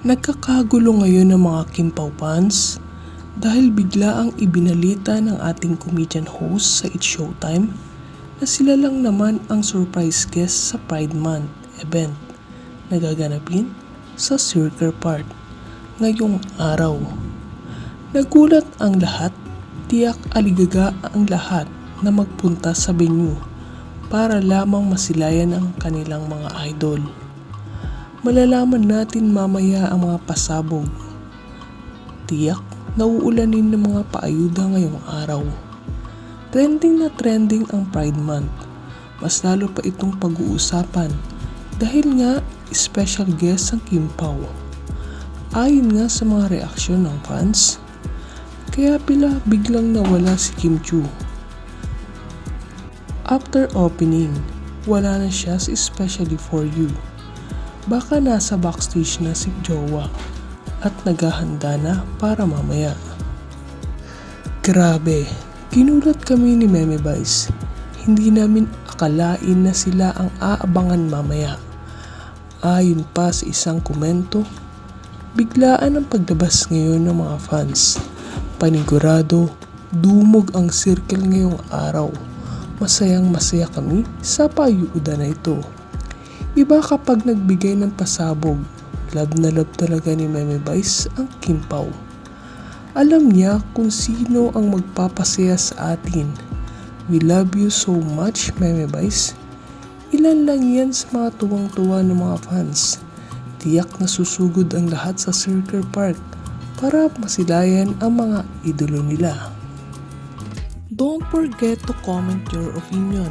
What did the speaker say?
Nagkakagulo ngayon ng mga Kimpaw fans dahil bigla ang ibinalita ng ating comedian host sa It's Showtime na sila lang naman ang surprise guest sa Pride Month event na gaganapin sa Circle Park ngayong araw. Nagulat ang lahat, tiyak aligaga ang lahat na magpunta sa venue para lamang masilayan ang kanilang mga idol. Malalaman natin mamaya ang mga pasabog. Tiyak, nauulanin ng mga paayuda ngayong araw. Trending na trending ang Pride Month. Mas lalo pa itong pag-uusapan dahil nga special guest ang Kim Pao. Ayon nga sa mga reaksyon ng fans, kaya pila biglang nawala si Kim Chu. After opening, wala na siya sa Especially For You. Baka nasa backstage na si Jowa at naghahanda na para mamaya. Grabe, ginulat kami ni Meme Vice. Hindi namin akalain na sila ang aabangan mamaya. Ayon pa sa isang komento, biglaan ang paglabas ngayon ng mga fans. Panigurado, dumog ang circle ngayong araw. Masayang masaya kami sa payuuda na ito. Iba kapag nagbigay ng pasabog, love na love talaga ni Meme Vice ang Kimpaw. Alam niya kung sino ang magpapasaya sa atin. We love you so much, Meme Vice. Ilan lang yan sa mga tuwang-tuwa ng mga fans. Tiyak na susugod ang lahat sa Circle Park para masilayan ang mga idolo nila. Don't forget to comment your opinion,